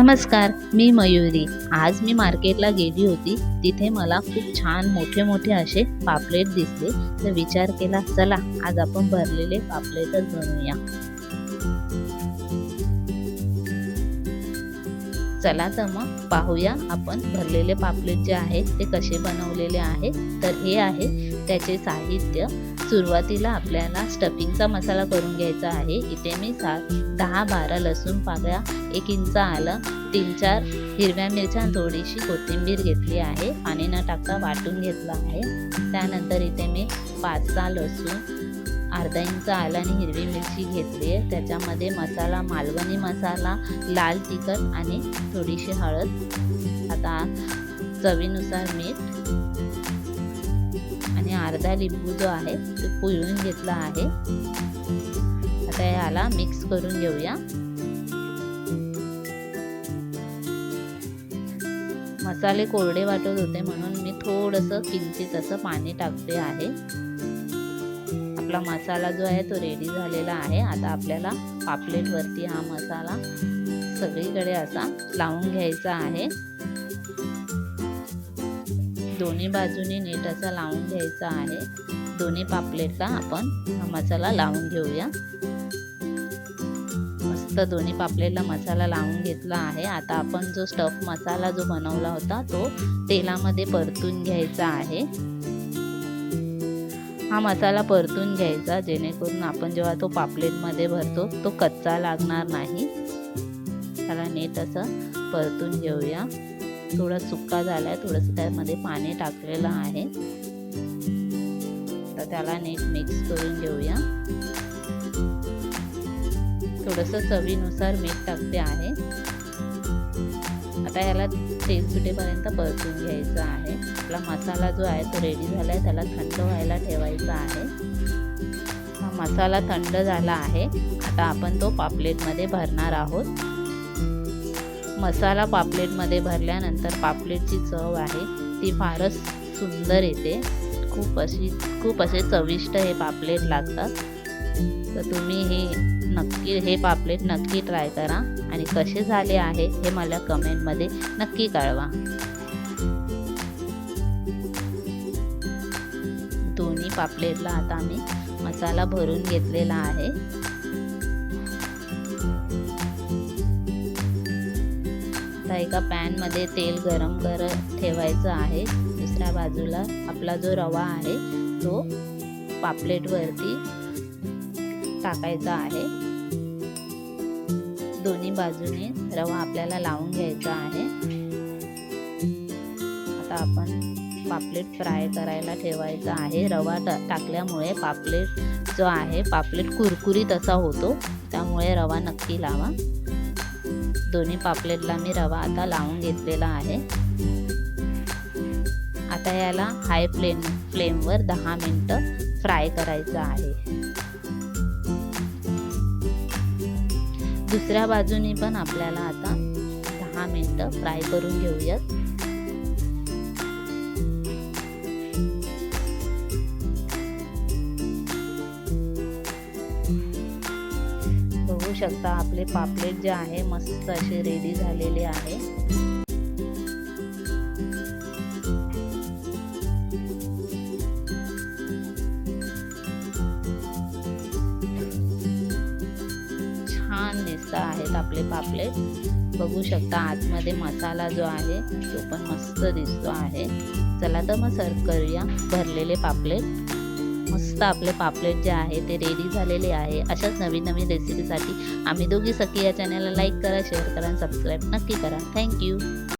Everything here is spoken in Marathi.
नमस्कार मी मयुरी. आज मी मार्केटला गेली होती. तिथे मला खूप छान मोठे मोठे असे पापलेट दिसले. तर विचार केला चला आज आपण भरलेले पापलेटच बनवूया. चला तर मग पाहूया आपण भरलेले पापलेट जे आहेत ते कसे बनवलेले आहेत तर हे आहे त्याचे साहित्य. सुरुवातीला आपल्याला स्टफिंगचा मसाला करून घ्यायचा आहे. इथे मी सात दहा बारा लसूण पाकळ्या एक इंच आलं तीन चार हिरव्या मिरच्या थोडीशी कोथिंबीर घेतली आहे. पाणी न टाकता वाटून घेतलं आहे. त्यानंतर इथे मी पाच सहा लसूण अर्धा इंच आलं आणि हिरवी मिरची घेतली आहे. त्याच्यामध्ये मसाला मालवणी मसाला लाल तिखट आणि थोडीशी हळद. आता चवीनुसार मीठ अर्धा लिंबू जो आहे तो पिळून घेतला आहे. आता याला मिक्स करून घेऊया. मसाले कोरडे वाटत होते म्हणून मी थोडंसं किंचित असं पाणी टाकते आहे. आपला मसाला जो आहे तो रेडी झालेला आहे. आता आपल्याला पापलेटवरती हा मसाला सगळीकडे असा लावून घ्यायचा आहे. दोन्ही बाजूनी नीट असा लावून घ्यायचा आहे. दोन्ही पापलेटला आपण हा मसाला लावून घेऊया. मस्त दोन्ही पापलेटला मसाला लावून घेतला आहे. आता आपण जो स्टफ मसाला जो बनवला होता तो तेलामध्ये परतून घ्यायचा आहे. हा मसाला परतून घ्यायचा जेणेकरून आपण जेव्हा तो पापलेटमध्ये भरतो तो कच्चा लागणार नाही. त्याला नीट असं परतून घेऊया. थोडा सुक्का झाला आहे थोडंसं त्यामध्ये पाणी टाकलेलं आहे. तर त्याला नीट मिक्स करून घेऊया. थोडंसं चवीनुसार मीठ टाकते आहे. आता याला तेल सुटेपर्यंत परतून घ्यायचं आहे. आपला मसाला जो आहे तो रेडी झाला आहे त्याला थंड व्हायला ठेवायचा आहे. हा मसाला थंड झाला आहे. आता आपण तो पापलेटमध्ये भरणार आहोत. मसाला पापलेटमध्ये भरल्यानंतर पापलेटची चव आहे. ती फारच सुंदर येते. खूप अशी खूप असे चविष्ट हे पापलेट लागतात. तर तुम्ही हे नक्की हे पापलेट नक्की ट्राय करा. आणि कसे झाले आहे हे मला कमेंटमध्ये नक्की कळवा. दोन्ही पापलेटला आता मी मसाला भरून घेतलेला आहे. आता एका पॅनमध्ये तेल गरम कर ठेवायचं आहे. दुसऱ्या बाजूला आपला जो रवा आहे तो पापलेटवरती टाकायचा आहे. दोन्ही बाजूने रवा आपल्याला लावून घ्यायचा आहे. आता आपण पापलेट फ्राय करायला ठेवायचा आहे. रवा टाकल्यामुळे पापलेट जो आहे पापलेट कुरकुरीत असा होतो. त्यामुळे रवा नक्की लावा. दोन्ही पापलेटला मी रवा आता लावून घेतलेला आहे. आता याला हाय फ्लेम फ्लेमवर दहा मिनटं फ्राय करायचं आहे. दुसऱ्या बाजूनी पण आपल्याला आता दहा मिनटं फ्राय करून घेऊयात. शकता. आपले पापलेट जे आहे मस्त असे रेडी झालेले आहे. छान दिसत आहेत आपले पापलेट. बघू शकता आतमध्ये मसाला जो आहे तो पण मस्त दिसतो आहे. चला तर मग सर्व करूया भरलेले पापलेट. मस्त आपले पापलेट जे आहे ते रेडी झालेले आहे. अशाच नवीन नवीन रेसिपीसाठी आम्ही दोघी सखी या चॅनलला लाईक करा शेअर करा आणि सबस्क्राईब नक्की करा. थँक्यू